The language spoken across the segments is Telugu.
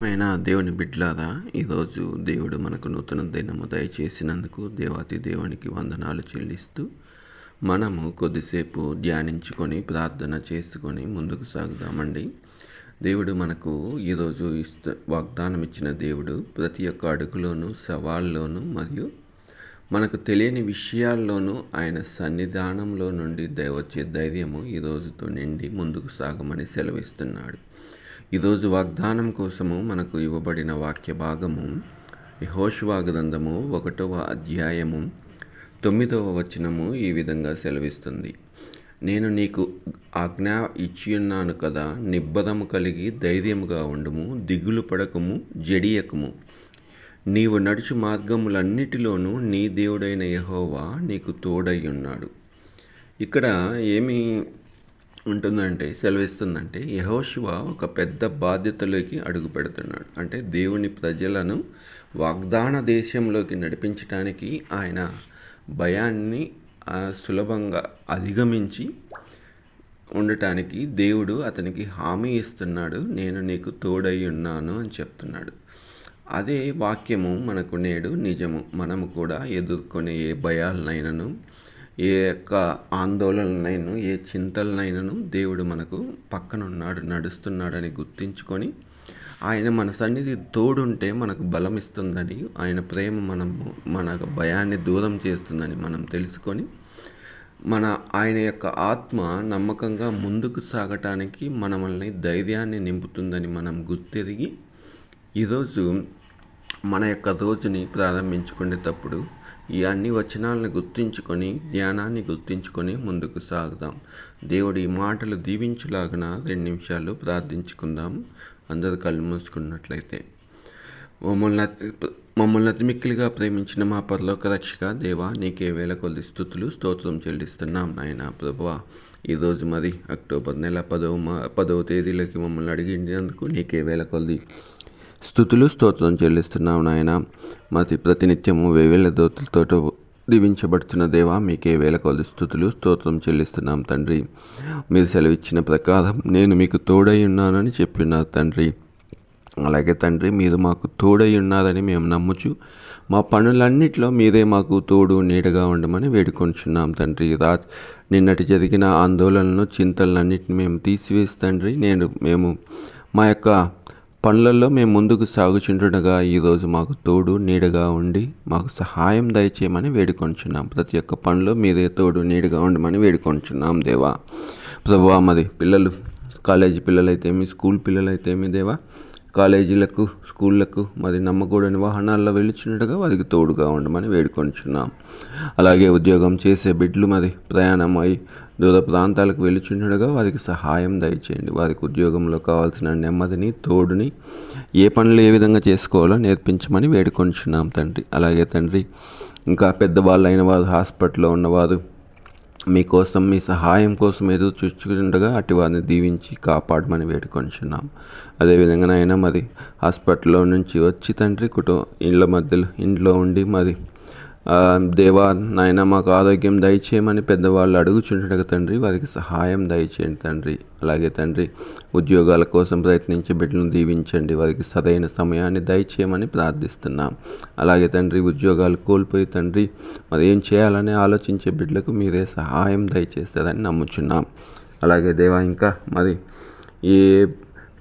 ప్రియమైన దేవుని బిడ్లారా ఈరోజు దేవుడు మనకు నూతన దినము దయచేసినందుకు దేవాతి దేవునికి వందనాలు చెల్లిస్తూ మనము కొద్దిసేపు ధ్యానించుకొని ప్రార్థన చేసుకొని ముందుకు సాగుదామండి. దేవుడు మనకు ఈరోజు ఇస్త వాగ్దానం ఇచ్చిన దేవుడు ప్రతి ఒక్క అడుగులోనూ సవాల్లోనూ మరియు మనకు తెలియని విషయాల్లోనూ ఆయన సన్నిధానంలో నుండి వచ్చే ధైర్యము ఈ రోజుతో నిండి ముందుకు సాగమని సెలవిస్తున్నాడు. ఈరోజు వాగ్దానం కోసము మనకు ఇవ్వబడిన వాక్య భాగము యహోష్వా గ్రంథము ఒకటవ అధ్యాయము తొమ్మిదవ వచనము ఈ విధంగా సెలవిస్తుంది. నేను నీకు ఆజ్ఞ ఇచ్చియున్నాను కదా నిబ్బరము కలిగి ధైర్యముగా ఉండుము దిగులు పడకము జడియకము. నీవు నడుచు మార్గములన్నిటిలోనూ నీ దేవుడైన యహోవా నీకు తోడై ఉన్నాడు. ఇక్కడ ఏమి ఉంటుందంటే సెలవిస్తుందంటే యహోశివ ఒక పెద్ద బాధ్యతలోకి అడుగు పెడుతున్నాడు. అంటే దేవుని ప్రజలను వాగ్దాన దేశంలోకి నడిపించడానికి ఆయన భయాన్ని సులభంగా అధిగమించి ఉండటానికి దేవుడు అతనికి హామీ ఇస్తున్నాడు. నేను నీకు తోడై ఉన్నాను అని చెప్తున్నాడు. అదే వాక్యము మనకు నేడు నిజము. మనము కూడా ఎదుర్కొనే ఏ భయాలనైనను ఏ యొక్క ఆందోళనలైనా ఏ చింతలనైనాను దేవుడు మనకు పక్కనున్నాడు నడుస్తున్నాడని గుర్తించుకొని ఆయన మన సన్నిధి తోడుంటే మనకు బలం ఇస్తుందని ఆయన ప్రేమ మనము మన భయాన్ని దూరం చేస్తుందని మనం తెలుసుకొని మన ఆయన యొక్క ఆత్మ నమ్మకంగా ముందుకు సాగటానికి మనల్ని ధైర్యాన్ని నింపుతుందని మనం గుర్తెరిగి ఈరోజు మన యొక్క రోజుని ప్రారంభించుకునేటప్పుడు ఈ అన్ని వచనాలను గుర్తించుకొని జ్ఞానాన్ని గుర్తించుకొని ముందుకు సాగుదాం. దేవుడి మాటలు దీవించులాగిన రెండు నిమిషాలు ప్రార్థించుకుందాం. అందరు కళ్ళు మూసుకున్నట్లయితే. మమ్మల్ని మమ్మల్ని అతిమిక్కిలిగా ప్రేమించిన మా పరలోక రక్షక దేవా నీకే వేల కొద్ది స్థుతులు స్తోత్రం చెల్లిస్తున్నాం నాయన ప్రభువా. ఈరోజు మరి అక్టోబర్ నెల పదవ పదవ తేదీలోకి మమ్మల్ని అడిగినందుకు నీకే వేల కొద్ది స్థుతులు స్తోత్రం చెల్లిస్తున్నాం నాయన. మతి ప్రతినిత్యము వేవేల దోతులతో దీవించబడుతున్న దేవా మీకే వేల కొద్ది స్థుతులు స్తోత్రం చెల్లిస్తున్నాం తండ్రి. మీరు సెలవిచ్చిన ప్రకారం నేను మీకు తోడై ఉన్నానని చెప్పినారు తండ్రి. అలాగే తండ్రి మీరు మాకు తోడై ఉన్నారని మేము నమ్ముచు మా పనులన్నిట్లో మీరే మాకు తోడు నీడగా ఉండమని వేడుకొంచున్నాం తండ్రి. రా నిన్నటి జరిగిన ఆందోళనలు చింతలన్నింటిని మేము తీసివేసి తండ్రి నేను మేము మా యొక్క పనులలో మేము ముందుకు సాగుచుండగా ఈరోజు మాకు తోడు నీడగా ఉండి మాకు సహాయం దయచేయమని వేడుకొంచున్నాం. ప్రతి ఒక్క పనిలో మీదే తోడు నీడగా ఉండమని వేడుకొంచున్నాం దేవా. ప్రభా మరి పిల్లలు కాలేజీ పిల్లలైతేమి స్కూల్ పిల్లలైతేమి దేవా. కాలేజీలకు స్కూళ్ళకు మరి నమ్మకూడని వాహనాల్లో వెళ్ళుచున్నట్టుగా వారికి తోడుగా ఉండమని వేడుకొనిచున్నాం. అలాగే ఉద్యోగం చేసే బిడ్లు మరి ప్రయాణం అయి దూర ప్రాంతాలకు వెళ్ళుచుండగా వారికి సహాయం దయచేయండి. వారికి ఉద్యోగంలో కావాల్సిన నెమ్మదిని తోడుని ఏ పనులు ఏ విధంగా చేసుకోవాలో నేర్పించమని వేడుకొనిచున్నాం తండ్రి. అలాగే తండ్రి ఇంకా పెద్దవాళ్ళు అయిన వారు హాస్పిటల్లో ఉన్నవారు మీకోసం మీ సహాయం కోసం ఎదురు చూచుకుండగా అటు వారిని దీవించి కాపాడమని వేడుకొంచున్నాం. అదేవిధంగానైనా మరి హాస్పిటల్లో నుంచి వచ్చి తండ్రి కుటుంబ ఇళ్ళ మధ్యలో ఇంట్లో ఉండి మరి దేవా నాయన మాకు ఆరోగ్యం దయచేయమని పెద్దవాళ్ళు అడుగుచుండగా తండ్రి వారికి సహాయం దయచేయండి తండ్రి. అలాగే తండ్రి ఉద్యోగాల కోసం ప్రయత్నించే బిడ్డలను దీవించండి వారికి సరైన సమయాన్ని దయచేయమని ప్రార్థిస్తున్నాం. అలాగే తండ్రి ఉద్యోగాలు కోల్పోయి తండ్రి మరి ఏం చేయాలని ఆలోచించే బిడ్డలకు మీరే సహాయం దయచేస్తారని నమ్ముచున్నాం. అలాగే దేవా ఇంకా మరి ఏ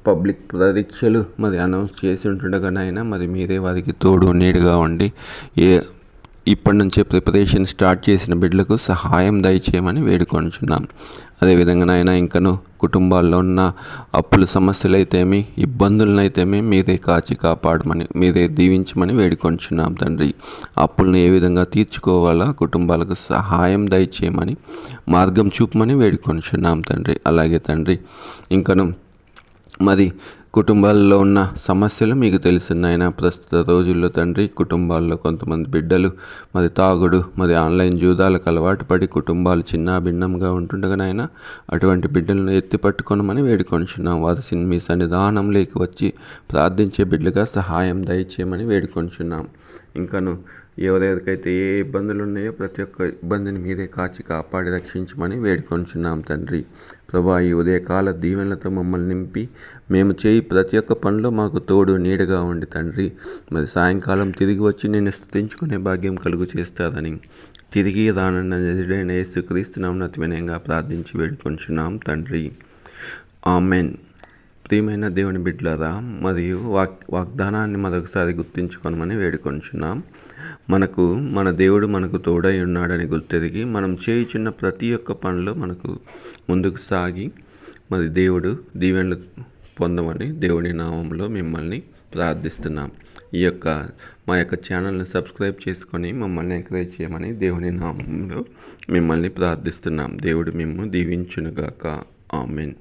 పబ్లిక్ పరీక్షలు మరి అనౌన్స్ చేసి ఉంటుండగానైనా మరి మీరే వారికి తోడు నీడుగా ఉండి ఏ ఇప్పటి నుంచే ప్రిపరేషన్ స్టార్ట్ చేసిన బిడ్డలకు సహాయం దయచేయమని వేడుకొంచున్నాం అదేవిధంగా నాయన ఇంకను కుటుంబాల్లో ఉన్న అప్పుల సమస్యలైతేమి ఇబ్బందులనైతేమి మీరే కాచి కాపాడమని మీరే దీవించమని వేడుకొంచున్నాం తండ్రి. అప్పులను ఏ విధంగా తీర్చుకోవాలా కుటుంబాలకు సహాయం దయచేయమని మార్గం చూపమని వేడుకొంచున్నాం తండ్రి. అలాగే తండ్రి ఇంకను మరి కుటుంబాల్లో ఉన్న సమస్యలు మీకు తెలిసినాయన ప్రస్తుత రోజుల్లో తండ్రి కుటుంబాల్లో కొంతమంది బిడ్డలు మరి తాగుడు మరి ఆన్లైన్ జూదాలకు అలవాటు పడి కుటుంబాలు చిన్న భిన్నంగా ఉంటుండగానైనా అటువంటి బిడ్డలను ఎత్తి పట్టుకొనమని వేడుకొంచున్నాం. వారి మీ సన్నిధానంలోకి వచ్చి ప్రార్థించే బిడ్డలుగా సహాయం దయచేయమని వేడుకొంచున్నాం. ఇంకను ఎవరెవరికైతే ఏ ఇబ్బందులు ఉన్నాయో ప్రతి ఒక్క ఇబ్బందిని మీరే కాచి కాపాడి రక్షించమని వేడుకొంచున్నాం తండ్రి. ప్రభా ఈ ఉదయకాల దీవెనలతో మమ్మల్ని నింపి మేము చేయి ప్రతి ఒక్క పనిలో మాకు తోడు నీడగా ఉండి తండ్రి. మరి సాయంకాలం తిరిగి వచ్చి నేను స్థుతించుకునే భాగ్యం కలుగు చేస్తారని తిరిగి రానన్న నిజుడైన యేసుక్రీస్తు అతి వినయంగా ప్రార్థించి వేడుకొంచున్నాం తండ్రి. ఆమెన్. ప్రియమైన దేవుని బిడ్డలరా మరియు వాక్ వాగ్దానాన్ని మరొకసారి గుర్తించుకోనమని వేడుకొంచున్నాం. మనకు మన దేవుడు మనకు తోడై ఉన్నాడని గుర్తెరిగి మనం చేయుచున్న ప్రతి ఒక్క పనిలో మనకు ముందుకు సాగి మరి దేవుడు దీవెనలు పొందమని దేవుని నామంలో మిమ్మల్ని ప్రార్థిస్తున్నాం. ఈ యొక్క మా యొక్క ఛానల్ని సబ్స్క్రైబ్ చేసుకొని మమ్మల్ని ఎంకరేజ్ చేయమని దేవుని నామంలో మిమ్మల్ని ప్రార్థిస్తున్నాం. దేవుడు మిమ్ము దీవించునుగాక. ఆమెన్.